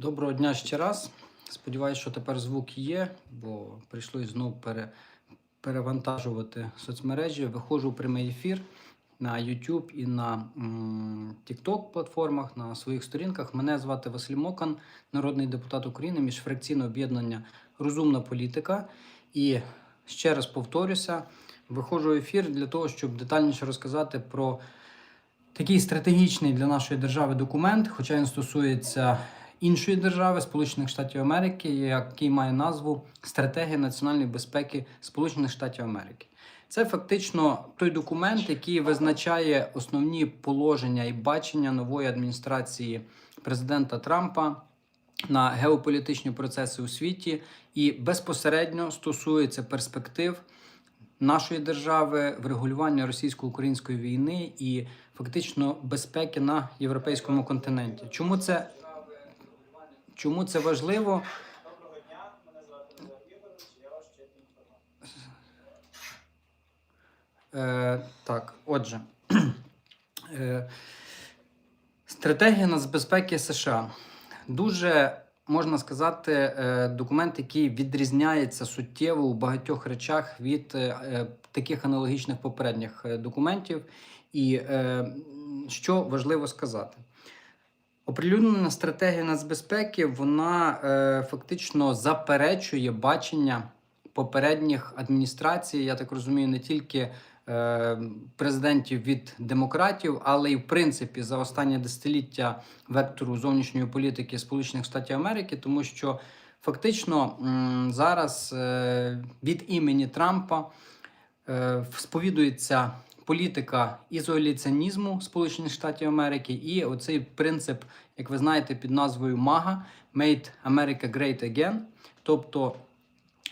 Доброго дня ще раз. Сподіваюсь, що тепер звук є, бо прийшлось знов пере, перевантажувати соцмережі. Виходжу в прямий ефір на YouTube і на TikTok платформах, на своїх сторінках. Мене звати Василь Мокан, народний депутат України, міжфракційне об'єднання Розумна політика. І ще раз повторюся, виходжу в ефір для того, щоб детальніше розказати про такий стратегічний для нашої держави документ, хоча він стосується іншої держави, Сполучених Штатів Америки, який має назву Стратегія національної безпеки Сполучених Штатів Америки. Це фактично той документ, який визначає основні положення і бачення нової адміністрації президента Трампа на геополітичні процеси у світі і безпосередньо стосується перспектив нашої держави, врегулювання російсько-української війни і фактично безпеки на європейському континенті. Чому це, чому це важливо? Доброго дня, мене звати Олег Ігорович, я ваш вчитель інформатики. Е, так, отже, е, стратегія нацбезпеки США дуже можна сказати, е, документ, який відрізняється суттєво у багатьох речах від е, е, таких аналогічних попередніх е, документів. І е, що важливо сказати. Оприлюднена стратегія нацбезпеки вона е, фактично заперечує бачення попередніх адміністрацій, я так розумію, не тільки е, президентів від демократів, але й в принципі за останнє десятиліття вектору зовнішньої політики Сполучених Штатів Америки, тому що фактично м, зараз е, від імені Трампа е, сповідується політика ізоляціонізму Сполучених Штатів Америки, і оцей принцип, як ви знаєте, під назвою МАГА Made America Great Again. Тобто,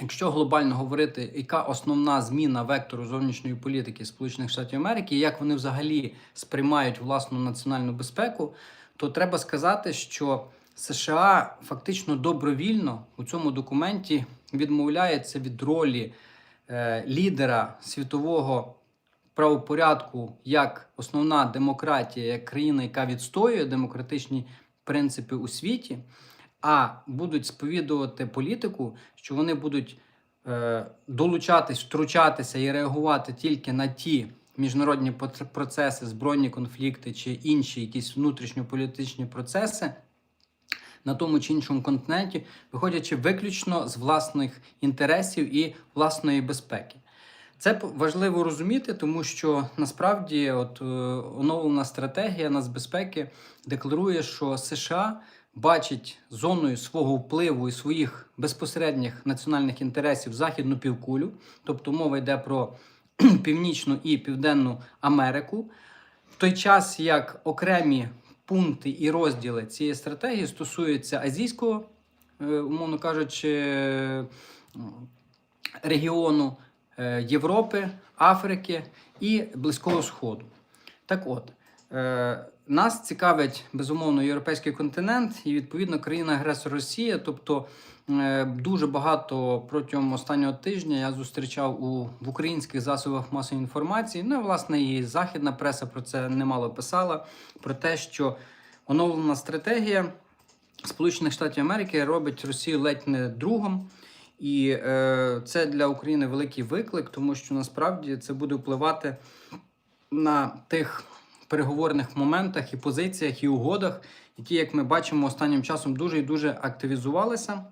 якщо глобально говорити, яка основна зміна вектору зовнішньої політики Сполучених Штатів Америки, як вони взагалі сприймають власну національну безпеку, то треба сказати, що США фактично добровільно у цьому документі відмовляється від ролі е, лідера світового правопорядку як основна демократія, як країна, яка відстоює демократичні принципи у світі, а будуть сповідувати політику, що вони будуть е, долучатись, втручатися і реагувати тільки на ті міжнародні процеси, збройні конфлікти чи інші якісь внутрішньополітичні процеси. На тому чи іншому континенті, виходячи виключно з власних інтересів і власної безпеки. Це важливо розуміти, тому що насправді от, е, оновлена стратегія нацбезпеки декларує, що США бачить зоною свого впливу і своїх безпосередніх національних інтересів західну півкулю, тобто мова йде про Північну і Південну Америку, в той час як окремі пункти і розділи цієї стратегії стосуються азійського, е, умовно кажучи, регіону Європи, Африки і Близького Сходу. Так от, е, нас цікавить безумовно європейський континент і відповідно країна-агресор Росія. Тобто е, дуже багато протягом останнього тижня я зустрічав у в українських засобах масової інформації. Ну, і, власне, і західна преса про це немало писала. Про те, що оновлена стратегія Сполучених Штатів Америки робить Росію ледь не другом. І е, це для України великий виклик, тому що насправді це буде впливати на тих переговорних моментах і позиціях і угодах, які, як ми бачимо, останнім часом дуже і дуже активізувалися.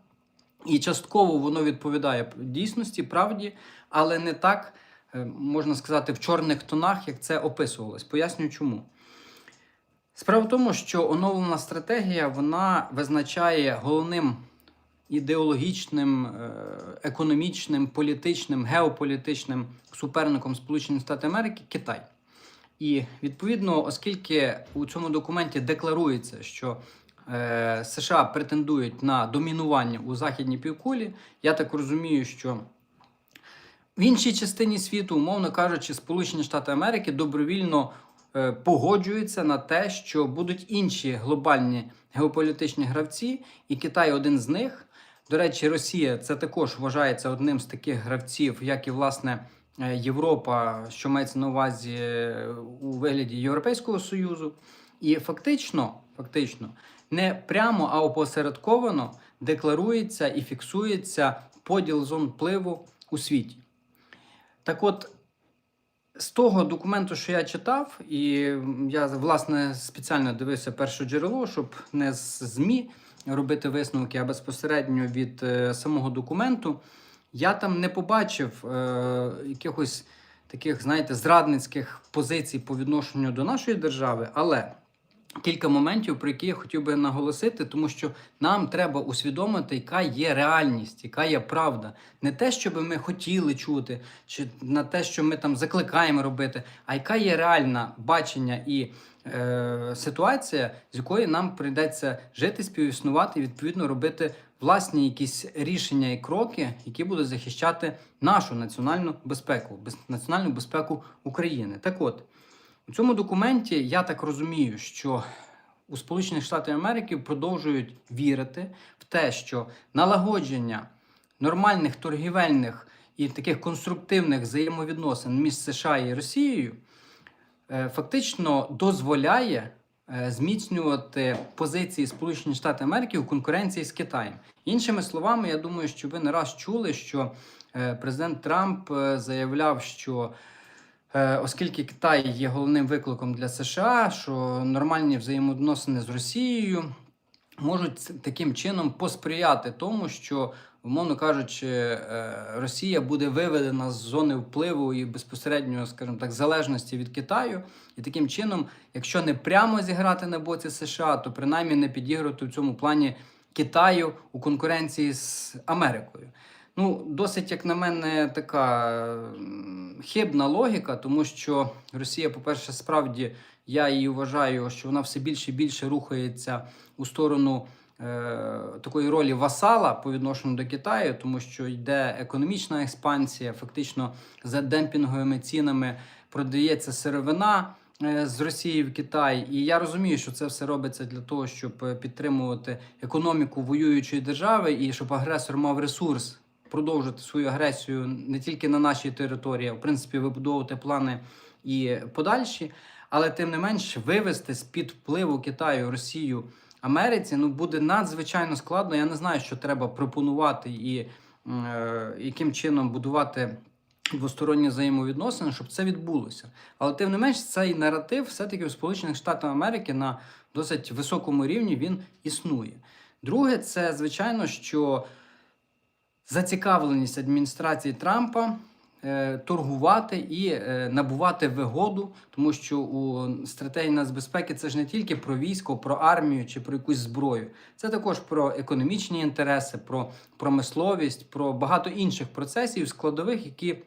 І частково воно відповідає дійсності, правді, але не так, е, можна сказати, в чорних тонах, як це описувалось. Поясню чому. Справа в тому, що оновлена стратегія вона визначає головним ідеологічним, е, економічним, політичним, геополітичним суперником Сполучених Штатів Америки Китай. І відповідно, оскільки у цьому документі декларується, що е, США претендують на домінування у західній півкулі, я так розумію, що в іншій частині світу, умовно кажучи, Сполучені Штати Америки добровільно е, погоджуються на те, що будуть інші глобальні геополітичні гравці, і Китай один з них. До речі, Росія це також вважається одним з таких гравців, як і власне е, Європа, що мається на увазі е, у вигляді Європейського Союзу. І фактично, фактично, не прямо, а опосередковано декларується і фіксується поділ зон впливу у світі. Так от, з того документу, що я читав, і я власне спеціально дивився перше джерело, щоб не з ЗМІ робити висновки, а безпосередньо від е, самого документу, я там не побачив е, якихось таких, знаєте, зрадницьких позицій по відношенню до нашої держави, але кілька моментів, про які я хотів би наголосити, тому що нам треба усвідомити, яка є реальність, яка є правда. Не те, що би ми хотіли чути, чи на те, що ми там закликаємо робити, а яка є реальна бачення і е, ситуація, з якої нам прийдеться жити, співіснувати і відповідно робити власні якісь рішення і кроки, які будуть захищати нашу національну безпеку, без- національну безпеку України. Так от. У цьому документі я так розумію, що у Сполучених Штатах Америки продовжують вірити в те, що налагодження нормальних торгівельних і таких конструктивних взаємовідносин між США і Росією е, фактично дозволяє е, зміцнювати позиції Сполучених Штатів Америки у конкуренції з Китаєм. Іншими словами, я думаю, що ви не раз чули, що е, президент Трамп заявляв, що Оскільки Китай є головним викликом для США, що нормальні взаємовідносини з Росією можуть таким чином посприяти тому, що, умовно кажучи, е, Росія буде виведена з зони впливу і безпосередньо, скажімо так, залежності від Китаю, і таким чином, якщо не прямо зіграти на боці США, то принаймні не підіграти в цьому плані Китаю у конкуренції з Америкою. Ну, досить, як на мене, така хибна логіка, тому що Росія, по-перше, справді я її вважаю, що вона все більше і більше рухається у сторону е, такої ролі васала по відношенню до Китаю, тому що йде економічна експансія, фактично за демпінговими цінами продається сировина. е, З Росії в Китай, і я розумію, що це все робиться для того, щоб е, підтримувати економіку воюючої держави, і щоб агресор мав ресурс продовжити свою агресію не тільки на нашій території, а в принципі вибудовувати плани і подальші. Але тим не менш вивести з-під впливу Китаю Росію Америці ну буде надзвичайно складно. Я не знаю, що треба пропонувати і е, яким чином будувати двосторонні взаємовідносини, щоб це відбулося. Але тим не менш, цей наратив все-таки в Сполучених Штатах Америки на досить високому рівні він існує. Друге, це звичайно, що зацікавленість адміністрації Трампа е, торгувати і е, набувати вигоду, тому що у стратегії нацбезпеки це ж не тільки про військо, про армію чи про якусь зброю. Це також про економічні інтереси, про промисловість, про багато інших процесів складових, які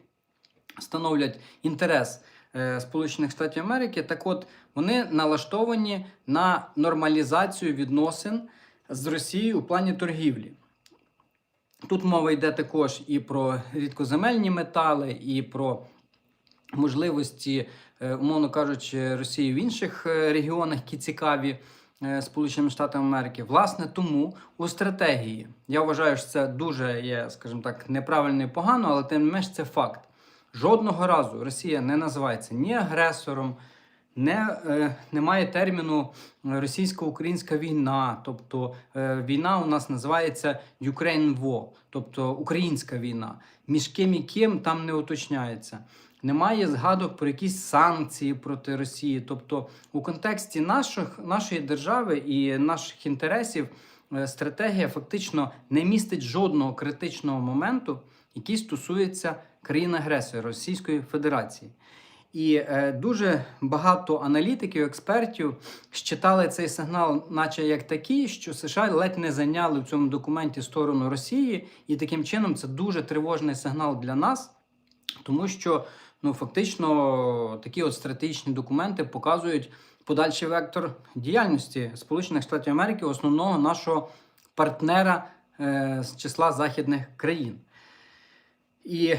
становлять інтерес е, Сполучених Штатів Америки. Так от вони налаштовані на нормалізацію відносин з Росією у плані торгівлі. Тут мова йде також і про рідкоземельні метали, і про можливості, е, умовно кажучи, Росії в інших е, регіонах, які цікаві е, Сполученим Штатам Америки. Власне, тому у стратегії я вважаю, що це дуже є, скажімо так, неправильно і погано, але тим не менш це факт. Жодного разу Росія не називається ні агресором, не, е, немає терміну російсько-українська війна. Тобто е, війна у нас називається Ukraine War, тобто українська війна. Між ким і ким там не уточняється. Немає згадок про якісь санкції проти Росії. Тобто, у контексті наших, нашої держави і наших інтересів е, стратегія фактично не містить жодного критичного моменту, який стосується країни-агресора Російської Федерації. І е, дуже багато аналітиків, експертів считали цей сигнал, наче як такий, що США ледь не зайняли в цьому документі сторону Росії, і таким чином це дуже тривожний сигнал для нас, тому що ну фактично такі от стратегічні документи показують подальший вектор діяльності Сполучених Штатів Америки, основного нашого партнера е, з числа західних країн. І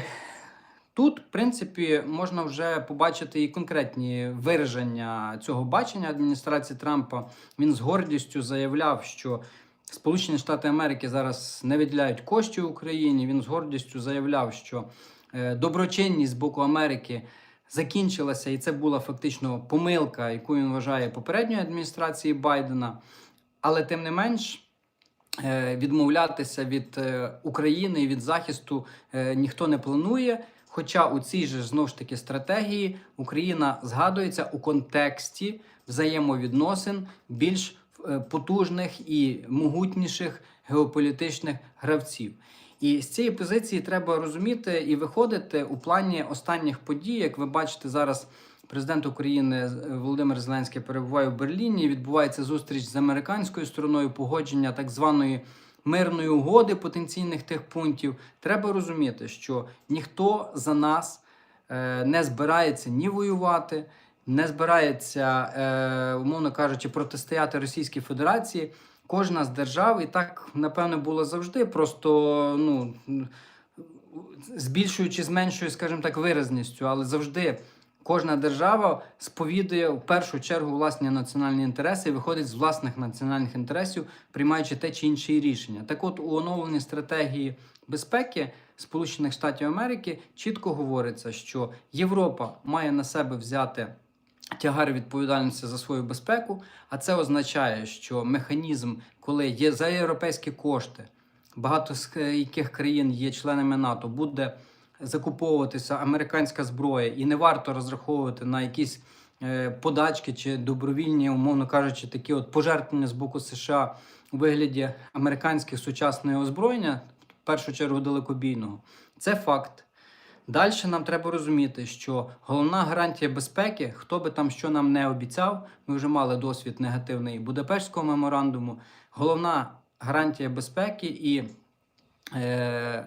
Тут, в принципі, можна вже побачити і конкретні вираження цього бачення адміністрації Трампа. Він з гордістю заявляв, що Сполучені Штати Америки зараз не виділяють коштів Україні. Він з гордістю заявляв, що е, доброчинність з боку Америки закінчилася, і це була фактично помилка, яку він вважає попередньої адміністрації Байдена. Але тим не менш. е, Відмовлятися від е, України і від захисту ніхто не планує. Хоча у цій же знову ж таки стратегії Україна згадується у контексті взаємовідносин більш е, потужних і могутніших геополітичних гравців. І з цієї позиції треба розуміти і виходити у плані останніх подій. Як ви бачите, зараз президент України е, Володимир Зеленський перебуває в Берліні. Відбувається зустріч з американською стороною погодження так званої мирної угоди потенційних тих пунктів. Треба розуміти, що ніхто за нас е, не збирається ні воювати, не збирається, е, умовно кажучи, протистояти Російській Федерації. Кожна з держав, і так напевно було завжди, просто ну з більшою чи з меншою, скажімо так, виразністю, але завжди кожна держава сповідує в першу чергу власні національні інтереси і виходить з власних національних інтересів, приймаючи те чи інше рішення. Так, от у оновленій стратегії безпеки Сполучених Штатів Америки чітко говориться, що Європа має на себе взяти. Тягар відповідальності за свою безпеку, а це означає, що механізм, коли є за європейські кошти, багато з яких країн є членами НАТО, буде закуповуватися американська зброя, і не варто розраховувати на якісь е, подачки чи добровільні, умовно кажучи, такі от пожертвування з боку США у вигляді американських сучасного озброєння, в першу чергу далекобійного. Це факт. Далі нам треба розуміти, що головна гарантія безпеки, хто би там що нам не обіцяв, ми вже мали досвід негативний Будапештського меморандуму. Головна гарантія безпеки і, е,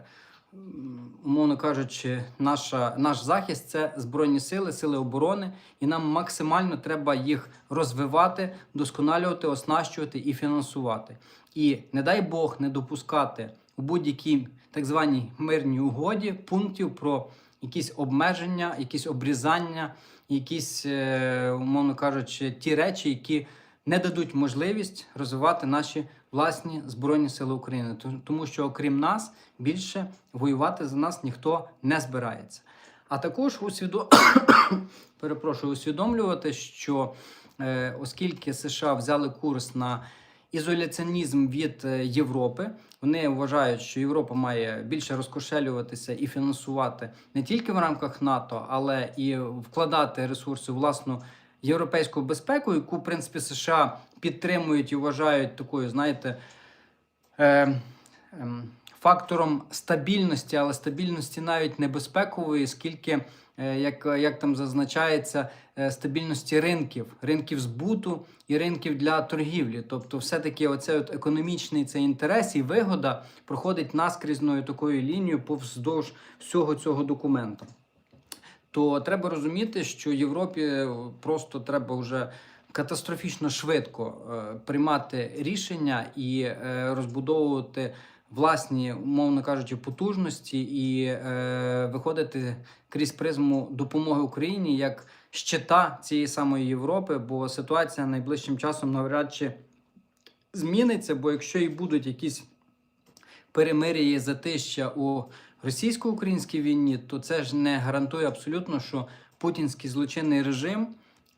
умовно кажучи, наша, наш захист це Збройні сили, сили оборони, і нам максимально треба їх розвивати, досконалювати, оснащувати і фінансувати. І не дай Бог не допускати у будь-якій так званій мирній угоді пунктів про якісь обмеження, якісь обрізання, якісь, е, умовно кажучи, ті речі, які не дадуть можливість розвивати наші власні збройні сили України, тому що окрім нас більше воювати за нас ніхто не збирається. А також усвідо... перепрошую, усвідомлювати, що е, оскільки США взяли курс на ізоляціонізм від е, Європи. Вони вважають, що Європа має більше розкошелюватися і фінансувати не тільки в рамках НАТО, але і вкладати ресурси в власну європейську безпеку, яку в принципі США підтримують і вважають такою, знаєте. Е, ем, Фактором стабільності, але стабільності навіть не безпекової, скільки, е, як, як там зазначається, е, стабільності ринків, ринків збуту і ринків для торгівлі. Тобто, все-таки оцей от економічний цей інтерес і вигода проходить наскрізною такою лінією повздовж всього цього документа. То треба розуміти, що Європі просто треба вже катастрофічно швидко е, приймати рішення і е, розбудовувати власні, умовно кажучи, потужності і е, виходити крізь призму допомоги Україні як щита цієї самої Європи, бо ситуація найближчим часом навряд чи зміниться. Бо якщо і будуть якісь перемир'я затища у російсько-українській війні, то це ж не гарантує абсолютно, що путінський злочинний режим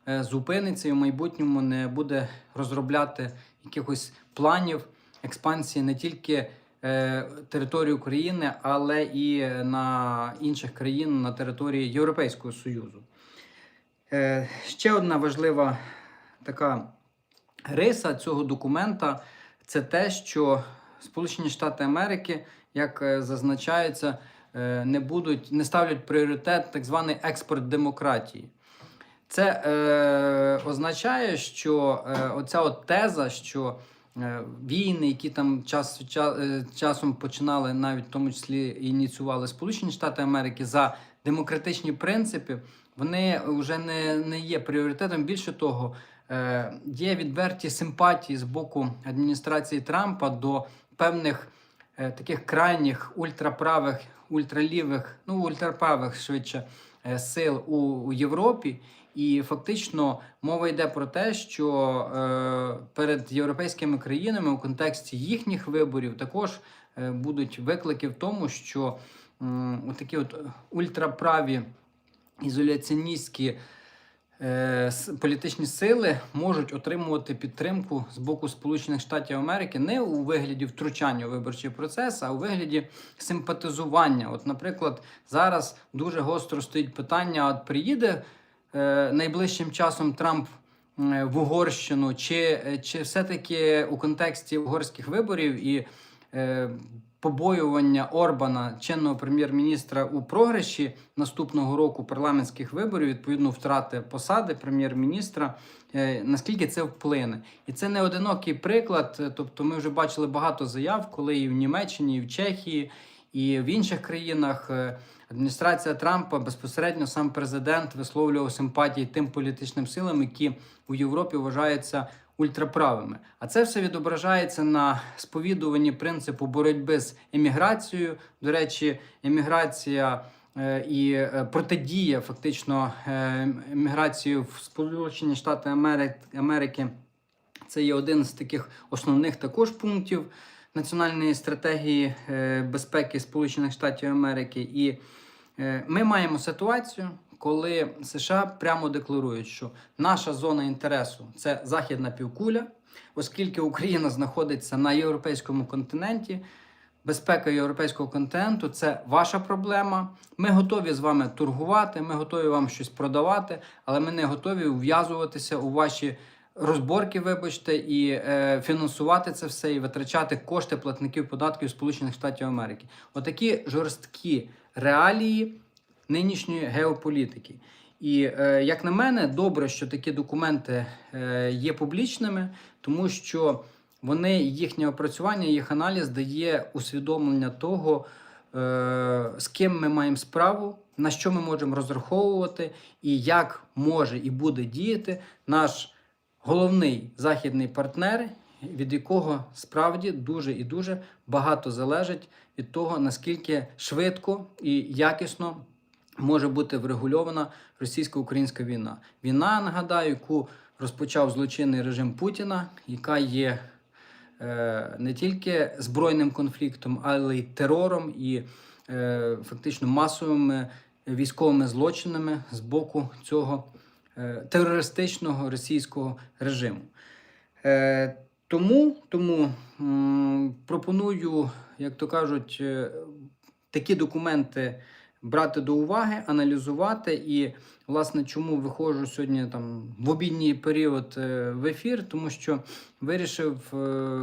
е, зупиниться і в майбутньому не буде розробляти якихось планів експансії не тільки е, території України, але і на інших країн на території Європейського Союзу. Е, ще одна важлива така риса цього документа це те, що Сполучені Штати Америки, як е, зазначається, е, не будуть не ставлять пріоритет так званий експорт демократії. Це е, означає, що е, оця от теза, що е, війни, які там час, від ча, е, часом починали, навіть в тому числі ініціювали Сполучені Штати Америки за демократичні принципи, вони вже не, не є пріоритетом. Більше того, е, є відверті симпатії з боку адміністрації Трампа до певних таких крайніх ультраправих, ультралівих, ну ультраправих швидше е, сил у, у Європі. І фактично мова йде про те, що е, перед європейськими країнами у контексті їхніх виборів також е, будуть виклики в тому, що м, такі от ультраправі ізоляціоністські е, політичні сили можуть отримувати підтримку з боку Сполучених Штатів Америки не у вигляді втручання у виборчий процес, а у вигляді симпатизування. От, наприклад, зараз дуже гостро стоїть питання: от приїде е, найближчим часом Трамп е, в Угорщину, чи, е, чи все-таки у контексті угорських виборів і е, побоювання Орбана, чинного прем'єр-міністра у програші наступного року парламентських виборів, відповідно втрати посади прем'єр-міністра, е, наскільки це вплине. І це не одинокий приклад. е, Тобто, ми вже бачили багато заяв, коли і в Німеччині, і в Чехії, і в інших країнах. е, Адміністрація Трампа безпосередньо сам президент висловлював симпатії тим політичним силам, які у Європі вважаються ультраправими. А це все відображається на сповідуванні принципу боротьби з еміграцією. До речі, еміграція е, і е, протидія фактично е, еміграції в Сполучені Штати Амери- Америки. Це є один з таких основних також пунктів національної стратегії безпеки Сполучених Штатів Америки. І ми маємо ситуацію, коли США прямо декларують, що наша зона інтересу це західна півкуля, оскільки Україна знаходиться на європейському континенті. Безпека європейського континенту це ваша проблема. Ми готові з вами торгувати, ми готові вам щось продавати, але ми не готові ув'язуватися у ваші розборки, вибачте, і е, фінансувати це все і витрачати кошти платників податків Сполучених Штатів Америки. Отакі жорсткі реалії нинішньої геополітики. І е, як на мене, добре, що такі документи е, є публічними, тому що вони їхнє опрацювання, їх аналіз дає усвідомлення того, е, з ким ми маємо справу, на що ми можемо розраховувати, і як може і буде діяти наш головний західний партнер, від якого справді дуже і дуже багато залежить від того, наскільки швидко і якісно може бути врегульована російсько-українська війна. Війна, нагадаю, яку розпочав злочинний режим Путіна, яка є е, не тільки збройним конфліктом, але й терором і е, фактично масовими військовими злочинами з боку цього е, терористичного російського режиму. Е, тому тому м, пропоную, як то кажуть, е, такі документи брати до уваги, аналізувати. І, власне, чому виходжу сьогодні там в обідній період е, в ефір, тому що вирішив е,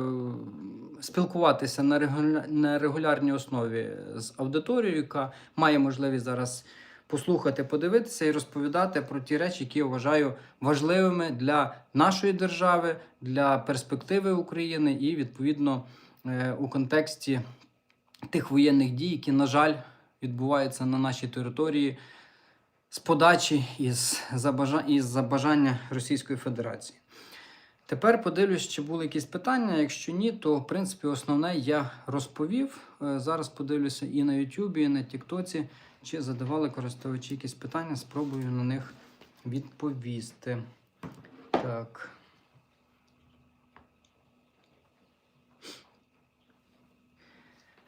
спілкуватися на, регуля... на регулярній основі з аудиторією, яка має можливість зараз послухати, подивитися і розповідати про ті речі, які я вважаю важливими для нашої держави, для перспективи України і відповідно е, у контексті тих воєнних дій, які, на жаль, відбуваються на нашій території з подачі із забажання Російської Федерації. Тепер подивлюсь, чи були якісь питання. Якщо ні, то в принципі основне я розповів. Е, Зараз подивлюся і на Ютубі, і на Тіктоці, чи задавали користувачі якісь питання, спробую на них відповісти. Так.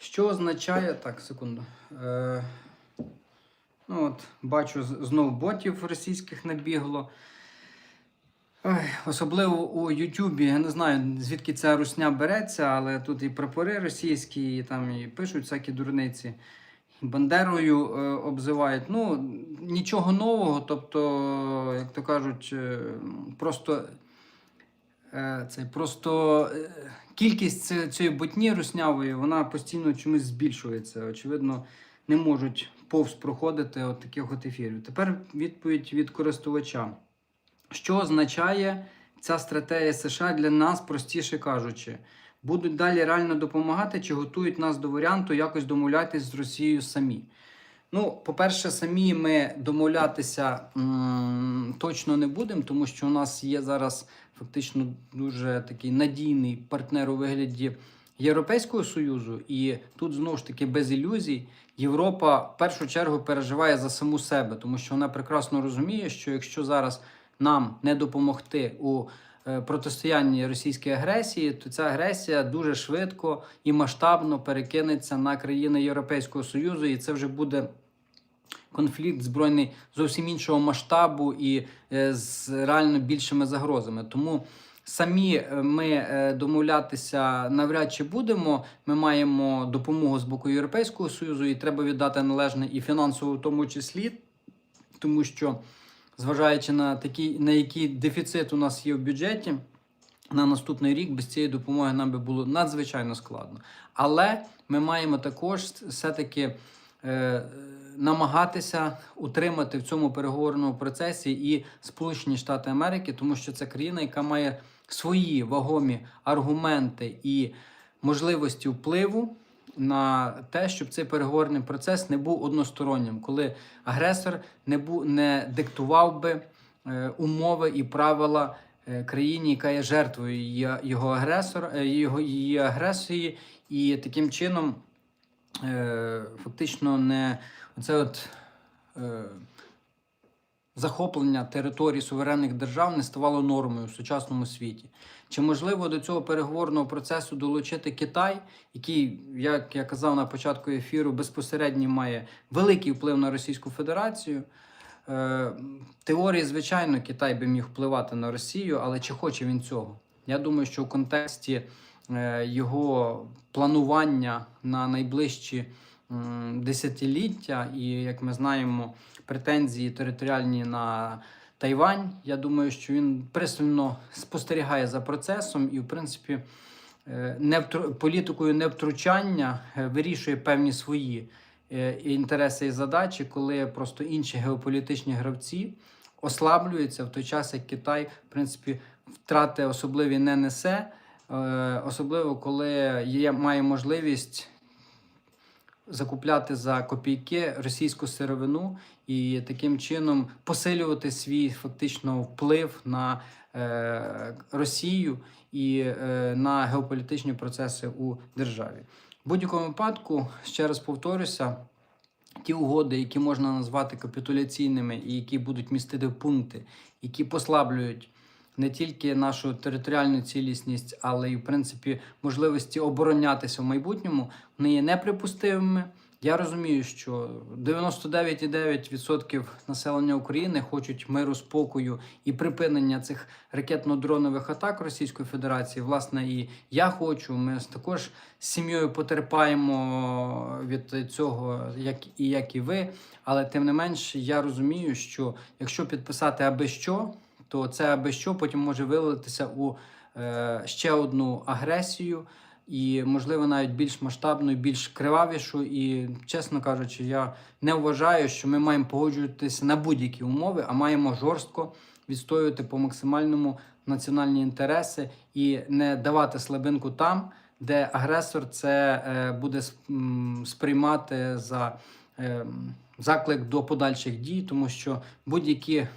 Що означає. Так, секунду. Е, ну от, бачу, знов ботів російських набігло. Ой, особливо у Ютубі, я не знаю, звідки ця русня береться, але тут і прапори російські, і там і пишуть всякі дурниці. Бандерою е, обзивають. Ну, нічого нового, тобто, як то кажуть, е, просто, е, це, просто е, кількість цієї ботні руснявої, вона постійно чомусь збільшується. Очевидно, не можуть повз проходити от таких от ефірів. Тепер відповідь від користувача. Що означає ця стратегія США для нас, простіше кажучи? Будуть далі реально допомагати чи готують нас до варіанту якось домовлятись з Росією самі? Ну, по-перше, самі ми домовлятися м, точно не будемо, тому що у нас є зараз фактично дуже такий надійний партнер у вигляді Європейського Союзу, і тут знову ж таки без ілюзій. Європа в першу чергу переживає за саму себе, тому що вона прекрасно розуміє, що якщо зараз нам не допомогти у протистоянні російській агресії, то ця агресія дуже швидко і масштабно перекинеться на країни Європейського Союзу, і це вже буде конфлікт збройний зовсім іншого масштабу і е, з реально більшими загрозами. Тому самі е, ми е, домовлятися навряд чи будемо. Ми маємо допомогу з боку Європейського Союзу, і треба віддати належне і фінансово, в тому числі, тому що, зважаючи на такий, на який дефіцит у нас є в бюджеті. На наступний рік без цієї допомоги нам би було надзвичайно складно. Але ми маємо також все-таки е, намагатися утримати в цьому переговорному процесі і Сполучені Штати Америки, тому що це країна, яка має свої вагомі аргументи і можливості впливу на те, щоб цей переговорний процес не був одностороннім, коли агресор не був не диктував би е, умови і правила е, країні, яка є жертвою його агресор, е, його її агресії, і таким чином фактично не оце от. Захоплення територій суверенних держав не ставало нормою в сучасному світі. Чи можливо до цього переговорного процесу долучити Китай, який, як я казав на початку ефіру, безпосередньо має великий вплив на Російську Федерацію? Е, теорії, звичайно, Китай би міг впливати на Росію, але чи хоче він цього? Я думаю, що в контексті е, його планування на найближчі десятиліття, і як ми знаємо, претензії територіальні на Тайвань. Я думаю, що він пристально спостерігає за процесом і, в принципі, е, не втру- політикою невтручання е, вирішує певні свої е, інтереси і задачі, коли просто інші геополітичні гравці ослаблюються в той час, як Китай, в принципі, втрати особливі не несе. Особливо коли є, має можливість закупляти за копійки російську сировину і таким чином посилювати свій фактично вплив на е, Росію і е, на геополітичні процеси у державі. В будь-якому випадку, ще раз повторюся, ті угоди, які можна назвати капітуляційними і які будуть містити пункти, які послаблюють не тільки нашу територіальну цілісність, але й в принципі можливості оборонятися в майбутньому, вони є неприпустимими. Я розумію, що 99,9% населення України хочуть миру, спокою і припинення цих ракетно-дронових атак Російської Федерації. Власне, і я хочу. Ми також з сім'єю потерпаємо від цього, як і як і ви. Але тим не менш, я розумію, що якщо підписати аби що, то це аби що потім може вилитися у е, ще одну агресію і, можливо, навіть більш масштабну, більш кривавішу. І, чесно кажучи, я не вважаю, що ми маємо погоджуватися на будь-які умови, а маємо жорстко відстоювати по максимальному національні інтереси і не давати слабинку там, де агресор це е, буде сприймати за е, заклик до подальших дій, тому що будь-які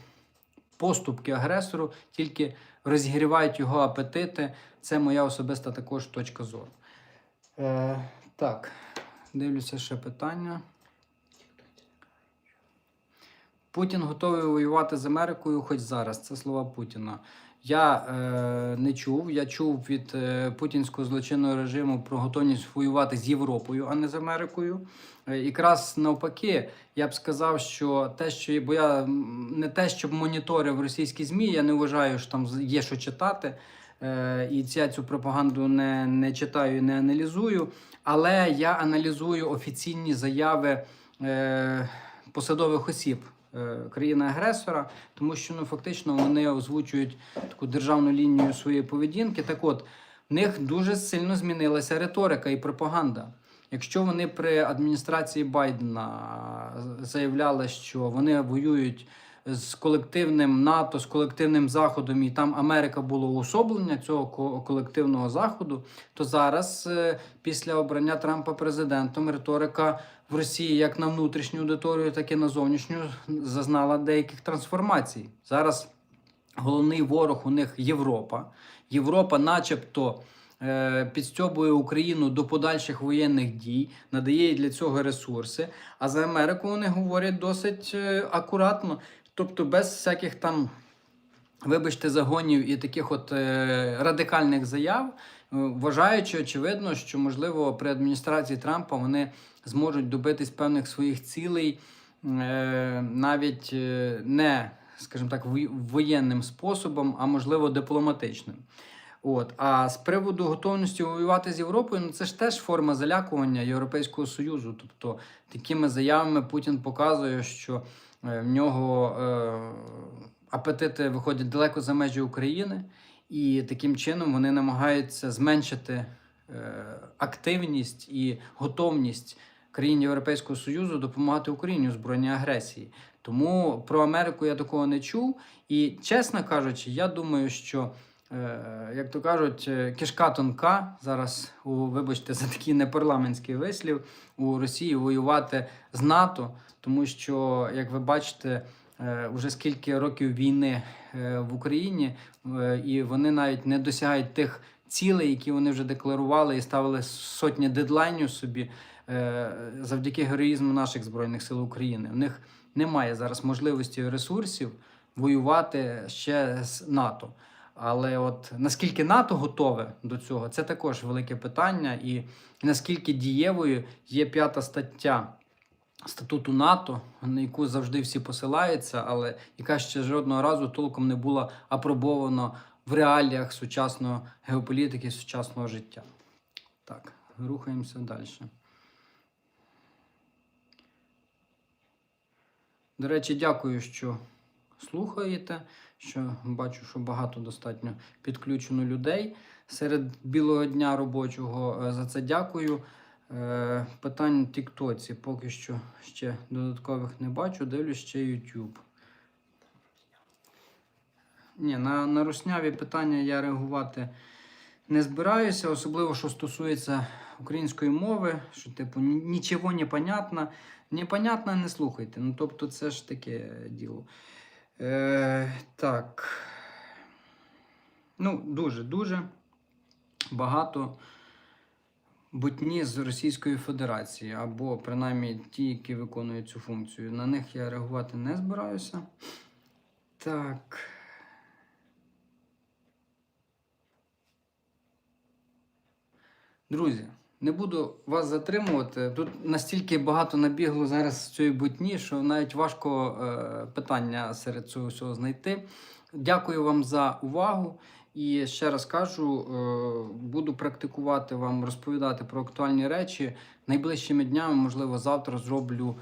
поступки агресору тільки розігрівають його апетити. Це моя особиста також точка зору. Е, так, дивлюся ще питання. Путін готовий воювати з Америкою хоч зараз. Це слова Путіна. Я е, не чув. Я чув від е, путінського злочинного режиму про готовність воювати з Європою, а не з Америкою. Е, якраз навпаки, я б сказав, що те, що бо я не те, щоб моніторив російські змі, я не вважаю, що там є що читати. Е, і ця цю пропаганду не, не читаю і не аналізую. Але я аналізую офіційні заяви е, посадових осіб країни-агресора, тому що ну, фактично вони озвучують таку державну лінію своєї поведінки. Так от, в них дуже сильно змінилася риторика і пропаганда. Якщо вони при адміністрації Байдена заявляли, що вони воюють з колективним НАТО, з колективним Заходом, і там Америка було уособлення цього колективного заходу, то зараз, е, після обрання Трампа президентом, риторика в Росії як на внутрішню аудиторію, так і на зовнішню зазнала деяких трансформацій. Зараз головний ворог у них Європа. Європа, начебто, е, підстьобує Україну до подальших воєнних дій, надає їй для цього ресурси. А за Америку вони говорять досить е, акуратно, тобто без всяких там. Вибачте, загонів і таких от е, радикальних заяв, е, вважаючи очевидно, що можливо при адміністрації Трампа вони зможуть добитись певних своїх цілей е, навіть е, не, скажімо так, воєнним способом, а можливо дипломатичним. От. А з приводу готовності воювати з Європою, ну це ж теж форма залякування Європейського Союзу. Тобто такими заявами Путін показує, що в нього е, апетити виходять далеко за межі України, і таким чином вони намагаються зменшити е, активність і готовність країн Європейського Союзу допомагати Україні у збройній агресії. Тому про Америку я такого не чув. І чесно кажучи, я думаю, що. Е, як то кажуть, е, кишка тонка зараз, у, вибачте, за такий непарламентський вислів у Росії воювати з НАТО, тому що, як ви бачите, е, вже скільки років війни в Україні, і вони навіть не досягають тих цілей, які вони вже декларували і ставили сотні дедлайнів собі завдяки героїзму наших збройних сил України. У них немає зараз можливості і ресурсів воювати ще з НАТО. Але от наскільки НАТО готове до цього, це також велике питання, і наскільки дієвою є п'ята стаття статуту НАТО, на яку завжди всі посилаються, але яка ще жодного разу толком не була апробована в реаліях сучасної геополітики, сучасного життя. Так, рухаємося далі. До речі, дякую, що слухаєте. Що бачу, що багато достатньо підключено людей серед білого дня робочого. Е, За це дякую. Е, Питань в Тіктоці поки що ще додаткових не бачу. Дивлюсь ще YouTube. Ні, на, на русняві питання я реагувати не збираюся, особливо що стосується української мови, що типу нічого не понятно. Непонятно не слухайте. Ну, тобто, це ж таке діло. Е, так. Ну, дуже, дуже багато бутні з Російської Федерації, або принаймні ті, які виконують цю функцію. На них я реагувати не збираюся. Так. Друзі, не буду вас затримувати. Тут настільки багато набігло зараз цієї бутні, що навіть важко е, питання серед цього всього знайти. Дякую вам за увагу. І ще раз кажу, е, буду практикувати вам розповідати про актуальні речі. Найближчими днями, можливо, завтра зроблю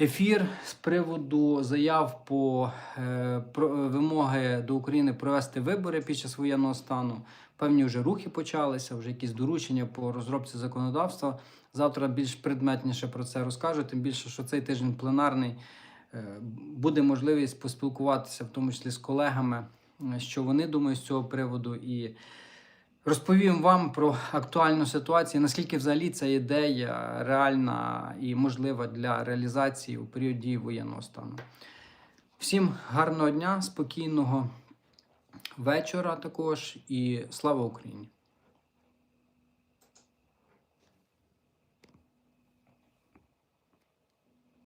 ефір з приводу заяв по е, про, вимоги до України провести вибори під час воєнного стану. Певні вже рухи почалися, вже якісь доручення по розробці законодавства. Завтра більш предметніше про це розкажу. Тим більше, що цей тиждень пленарний е, буде можливість поспілкуватися, в тому числі з колегами, е, що вони думають з цього приводу, і розповім вам про актуальну ситуацію, наскільки взагалі ця ідея реальна і можлива для реалізації у період дії воєнного стану. Всім гарного дня, спокійного вечора також і слава Україні!